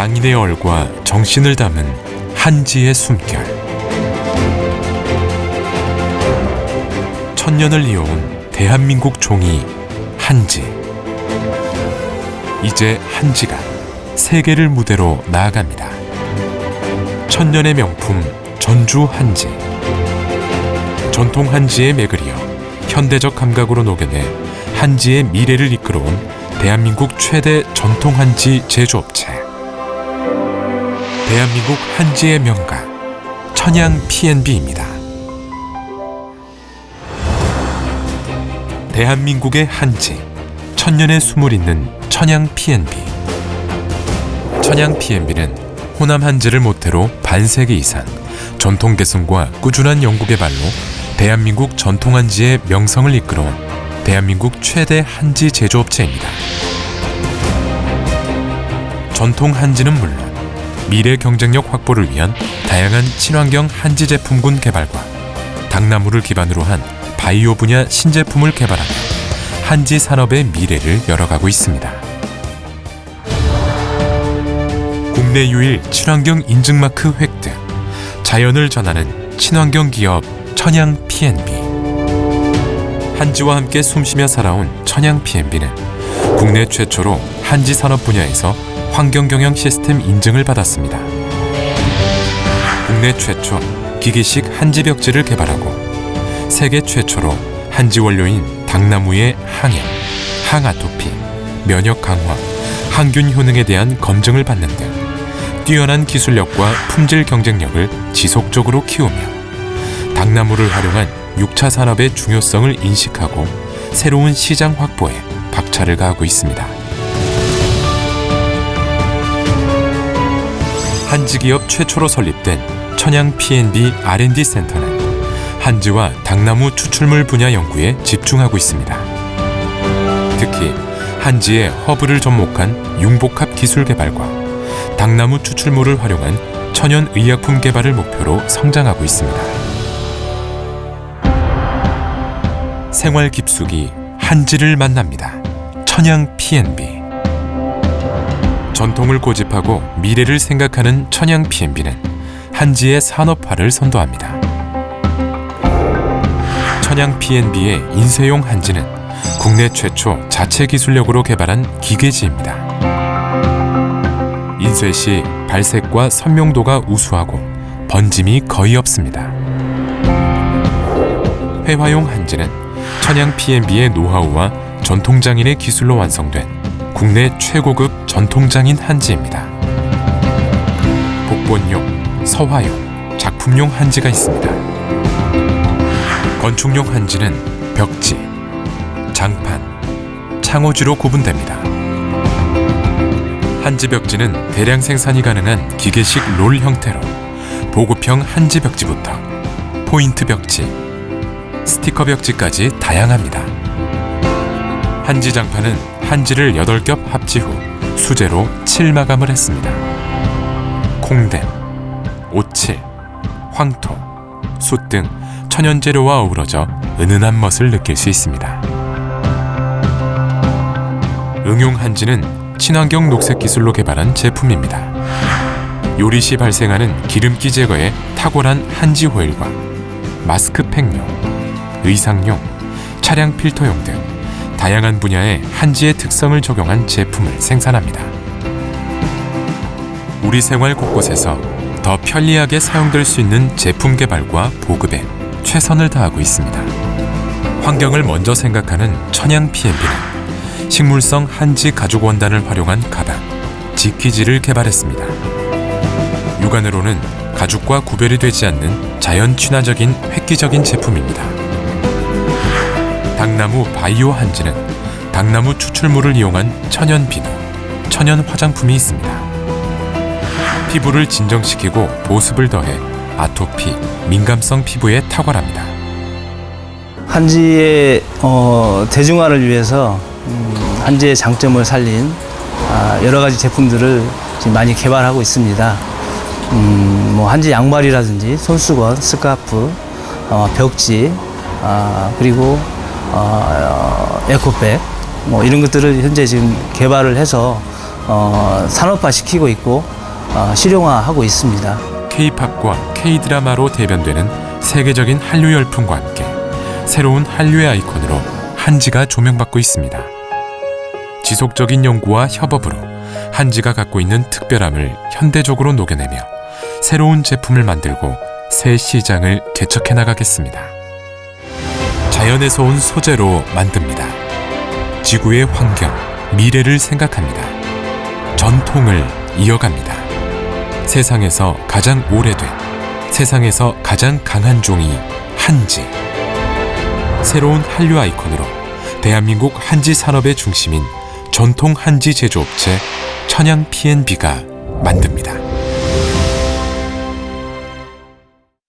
장인의 얼과 정신을 담은 한지의 숨결. 천년을 이어온 대한민국 종이 한지. 이제 한지가 세계를 무대로 나아갑니다. 천년의 명품 전주 한지. 전통 한지의 맥을 이어 현대적 감각으로 녹여내 한지의 미래를 이끌어온 대한민국 최대 전통 한지 제조업체. 대한민국 한지의 명가 천양 P&B입니다. 대한민국의 한지 천년의 숨을 잇는 천양 P&B. 천양 P&B는 호남 한지를 모태로 반세기 이상 전통 개성과 꾸준한 연구 개발로 대한민국 전통 한지의 명성을 이끌어온 대한민국 최대 한지 제조업체입니다. 전통 한지는 물론 미래 경쟁력 확보를 위한 다양한 친환경 한지 제품군 개발과 당나무를 기반으로 한 바이오 분야 신제품을 개발하며 한지 산업의 미래를 열어가고 있습니다. 국내 유일 친환경 인증마크 획득, 자연을 전하는 친환경 기업 천양 P&B. 한지와 함께 숨쉬며 살아온 천양 P&B는 국내 최초로 한지 산업 분야에서 환경 경영 시스템 인증을 받았습니다. 국내 최초 기계식 한지 벽지를 개발하고 세계 최초로 한지 원료인 당나무의 항염, 항아토피, 면역 강화, 항균 효능에 대한 검증을 받는 등 뛰어난 기술력과 품질 경쟁력을 지속적으로 키우며 당나무를 활용한 6차 산업의 중요성을 인식하고 새로운 시장 확보에 박차를 가하고 있습니다. 한지기업 최초로 설립된 천양 P&B R&D 센터는 한지와 당나무 추출물 분야 연구에 집중하고 있습니다. 특히 한지의 허브를 접목한 융복합 기술 개발과 당나무 추출물을 활용한 천연 의약품 개발을 목표로 성장하고 있습니다. 생활 깊숙이 한지를 만납니다. 천양 P&B 전통을 고집하고 미래를 생각하는 천양 P&B는 한지의 산업화를 선도합니다. 천양 P&B의 인쇄용 한지는 국내 최초 자체 기술력으로 개발한 기계지입니다. 인쇄 시 발색과 선명도가 우수하고 번짐이 거의 없습니다. 회화용 한지는 천양 P&B의 노하우와 전통장인의 기술로 완성된 국내 최고급 전통장인 한지입니다. 복본용, 서화용, 작품용 한지가 있습니다. 건축용 한지는 벽지, 장판, 창호지로 구분됩니다. 한지 벽지는 대량 생산이 가능한 기계식 롤 형태로 보급형 한지 벽지부터 포인트 벽지, 스티커 벽지까지 다양합니다. 한지 장판은 한지를 8겹 합지 후 수제로 칠 마감을 했습니다. 콩댐, 오칠, 황토, 숯 등 천연 재료와 어우러져 은은한 멋을 느낄 수 있습니다. 응용 한지는 친환경 녹색 기술로 개발한 제품입니다. 요리 시 발생하는 기름기 제거에 탁월한 한지 호일과 마스크 팩용, 의상용, 차량 필터용 등 다양한 분야의 한지의 특성을 적용한 제품을 생산합니다. 우리 생활 곳곳에서 더 편리하게 사용될 수 있는 제품 개발과 보급에 최선을 다하고 있습니다. 환경을 먼저 생각하는 천양 P&B는 식물성 한지 가죽 원단을 활용한 가방, 지키지를 개발했습니다. 육안으로는 가죽과 구별이 되지 않는 자연 친화적인 획기적인 제품입니다. 당나무 바이오 한지는 당나무 추출물을 이용한 천연 비누, 천연 화장품이 있습니다. 피부를 진정시키고 보습을 더해 아토피, 민감성 피부에 탁월합니다. 한지의 어, 대중화를 위해서 음, 한지의 장점을 살린 아, 여러 가지 제품들을 지금 많이 개발하고 있습니다. 음, 뭐 한지 양말이라든지 손수건, 스카프, 어, 벽지, 아, 그리고 어, 어, 에코백 뭐 이런 것들을 현재 지금 개발을 해서 어, 산업화 시키고 있고 어, 실용화하고 있습니다. K-팝과 K-드라마로 대변되는 세계적인 한류 열풍과 함께 새로운 한류의 아이콘으로 한지가 조명받고 있습니다. 지속적인 연구와 협업으로 한지가 갖고 있는 특별함을 현대적으로 녹여내며 새로운 제품을 만들고 새 시장을 개척해 나가겠습니다. 자연에서 온 소재로 만듭니다. 지구의 환경, 미래를 생각합니다. 전통을 이어갑니다. 세상에서 가장 오래된, 세상에서 가장 강한 종이 한지. 새로운 한류 아이콘으로 대한민국 한지 산업의 중심인 전통 한지 제조업체 천양 P&B가 만듭니다.